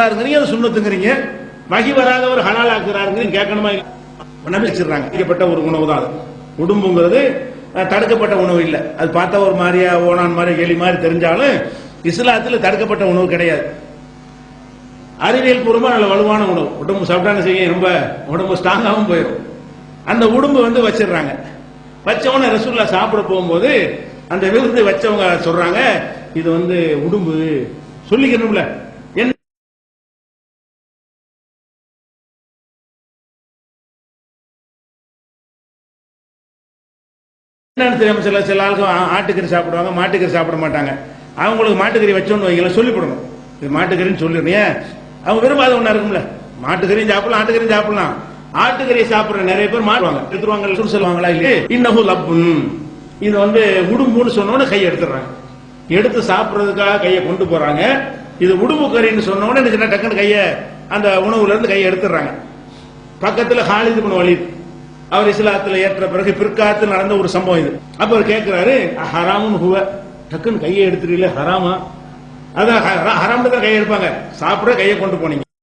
இருக்கிறீங்க அது சுண்ணத்துங்கிறீங்க. வகி வராதவர் ஹலால் ஆக்குறாருங்க கேட்கணுமா நம்பிச்சிடுறாங்க நம்பி தடுக்கப்பட்ட ஒரு உணவு தான் அது. உடும்புங்கிறது தடுக்கப்பட்ட உணவு இல்லை. அது பார்த்தா ஒரு மாதிரியா ஓனான் மாதிரி எலி மாதிரி தெரிஞ்சாலும் இஸ்லாத்தில் தடுக்கப்பட்ட உணவு கிடையாது. அறிவியல் பூர்வமா நல்ல வலுவான உணவு. உடம்பு சாப்பிட்டாலும் செய்ய ரொம்ப உடம்பு ஸ்ட்ராங்காகவும் போயிடும். அந்த உடம்பு வந்து வச்சிடுறாங்க. வச்சவன ரசூல்லா சாப்பிட போகும்போது அந்த விருந்து வச்சவங்க சொல்றாங்க இது வந்து உடும்பு. சொல்லிக்கணும்ல. என்னன்னு தெரியாமல் சில சில ஆளுக்கு ஆட்டுக்கறி சாப்பிடுவாங்க மாட்டுக்கறி சாப்பிட மாட்டாங்க. அவங்களுக்கு மாட்டுக்கறி வச்சோன்னு வைங்கள சொல்லிவிடணும் இது மாட்டுக்கறின்னு சொல்லிடுறீங்க அவங்க விரும்பாத ஒன்றா இருக்கும்ல. மாட்டுக்கறியும் சாப்பிடலாம் ஆட்டுக்கறியும் சாப்பிடலாம். ஆட்டுக்கறியை சாப்பிட்ற நிறைய பேர் மாட்டுவாங்க. எடுத்துருவாங்க சொல்லி சொல்லுவாங்களா இல்லையே? இன்னஹு லப்புன். இது வந்து உடும்புன்னு சொன்னோன்னு கையை எடுத்துடுறாங்க. எடுத்து சாப்பிட்றதுக்காக கையை கொண்டு போறாங்க. இது உடும்பு கறின்னு சொன்ன டக்குன்னு கையை அந்த உணவுல இருந்து கையை எடுத்துடுறாங்க. பக்கத்தில் ஹாலிது பண்ண வழி அவர் இஸ்லாத்துல ஏற்ற பிறகு பிற்காலத்தில் நடந்த ஒரு சம்பவம் இது. அப்ப அவர் கேட்கிறாரு ஹராமும் ஹுவ. டக்குன்னு கையை எடுத்துறீங்களே ஹராமா? அதான் ஹரா- தான் கையை எடுப்பாங்க. சாப்பிட கையை கொண்டு போனீங்க.